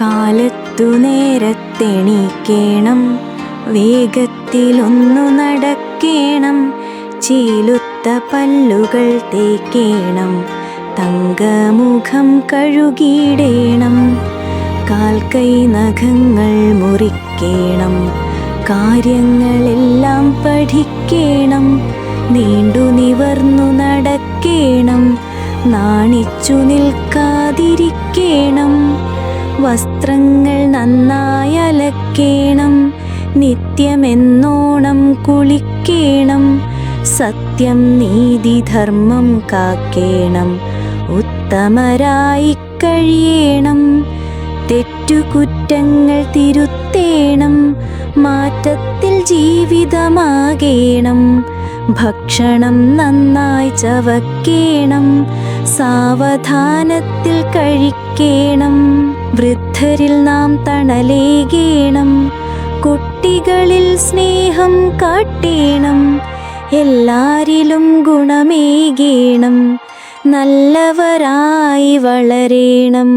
കാലത്തു നേരത്തെണീക്കേണം. വേഗത്തിലൊന്നു നടക്കേണം. ചീലുത്ത പല്ലുകൾ തേക്കേണം. തങ്കമുഖം കഴുകിയിടേണം. കാൽക്കൈ നഖങ്ങൾ മുറിക്കേണം. കാര്യങ്ങളെല്ലാം പഠിക്കേണം. നീണ്ടു നിവർന്നു നടക്കേണം. നാണിച്ചു നിൽക്കാതിരിക്കേണം വസ്ത്രങ്ങൾ നന്നായി അലക്കേണം. നിത്യമെന്നോണം കുളിക്കേണം. സത്യം നീതി ധർമ്മം കാക്കേണം. ഉത്തമരായി കഴിയേണം. തെറ്റുകുറ്റങ്ങൾ തിരുത്തേണം. മാറ്റത്തിൽ ജീവിതമാകേണം. ഭക്ഷണം നന്നായി ചവക്കേണം. സാവധാനത്തിൽ കഴിക്കേണം. വൃദ്ധരിൽ നാം തണലേകേണം. കുട്ടികളിൽ സ്നേഹം കാട്ടീണം. എല്ലാരിലും ഗുണമേകേണം. നല്ലവരായി വളരേണം.